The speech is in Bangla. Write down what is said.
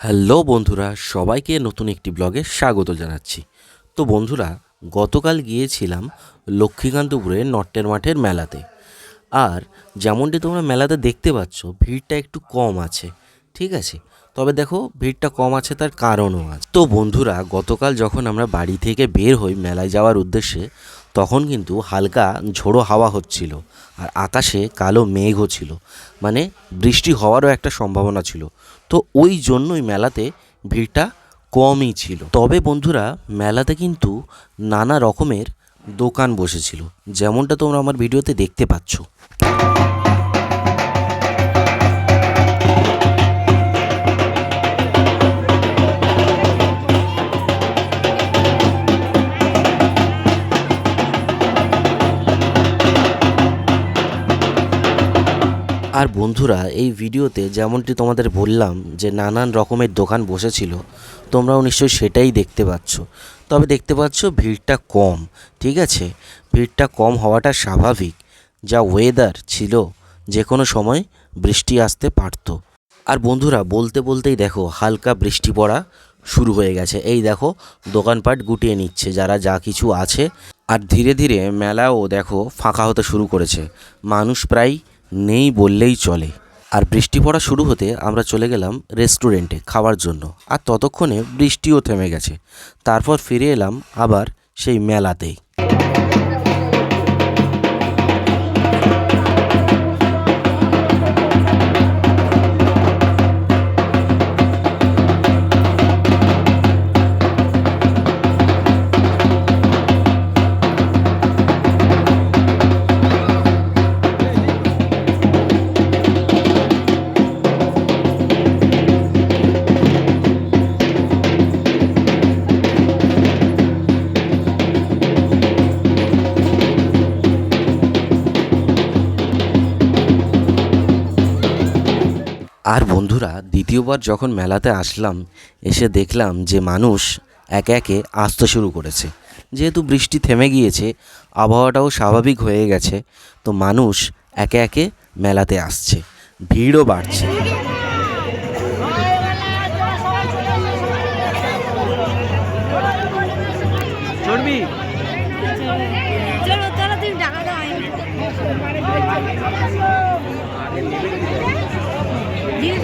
হ্যালো বন্ধুরা, সবাইকে নতুন একটি ব্লগে স্বাগত জানাচ্ছি। তো বন্ধুরা, গতকাল গিয়েছিলাম লক্ষ্মীকান্তপুরের নট্টের মাঠের মেলাতে। আর যেমনটি তোমরা মেলাতে দেখতে পাচ্ছ, ভিড়টা একটু কম আছে, ঠিক আছে? তবে দেখো, ভিড়টা কম আছে, তার কারণও আছে। তো বন্ধুরা, গতকাল যখন আমরা বাড়ি থেকে বের হই মেলায় যাওয়ার উদ্দেশ্যে, তখন কিন্তু হালকা ঝোড়ো হাওয়া হচ্ছিল আর আকাশে কালো মেঘও ছিল। মানে বৃষ্টি হওয়ারও একটা সম্ভাবনা ছিল। তো ওই জন্যই মেলাতে ভিড়টা কমই ছিল। তবে বন্ধুরা, মেলাতে কিন্তু নানা রকমের দোকান বসেছিল, যেমনটা তোমরা আমার ভিডিওতে দেখতে পাচ্ছ। আর বন্ধুরা, এই ভিডিওতে যেমনটি তোমাদের বললাম যে নানান রকমের দোকান বসেছিল, তোমরাও নিশ্চয়ই সেটাই দেখতে পাচ্ছ। তবে দেখতে পাচ্ছ ভিড়টা কম, ঠিক আছে? ভিড়টা কম হওয়াটা স্বাভাবিক, যা ওয়েদার ছিল যে কোনো সময় বৃষ্টি আসতে পারতো। আর বন্ধুরা, বলতে বলতেই দেখো, হালকা বৃষ্টি পড়া শুরু হয়ে গেছে। এই দেখো, দোকানপাট গুটিয়ে নিচ্ছে যারা যা কিছু আছে। আর ধীরে ধীরে মেলাও দেখো, ফাঁকা হতে শুরু করেছে। মানুষ প্রায় নেই বললেই চলে। আর বৃষ্টি পড়া শুরু হতে আমরা চলে গেলাম রেস্টুরেন্টে খাওয়ার জন্য। আর ততক্ষণে বৃষ্টিও থেমে গেছে। তারপর ফিরে এলাম আবার সেই মেলাতেই। আর বন্ধুরা দ্বিতীয়বার যখন মেলাতে আসলাম এসে দেখলাম যে মানুষ একে একে আসতে শুরু করেছে। যেহেতু বৃষ্টি থেমে গিয়েছে আবহাওয়াটাও স্বাভাবিক হয়ে গেছে তো মানুষ একে একে মেলাতে আসছে। ভিড়ও বাড়ছে। জিনিস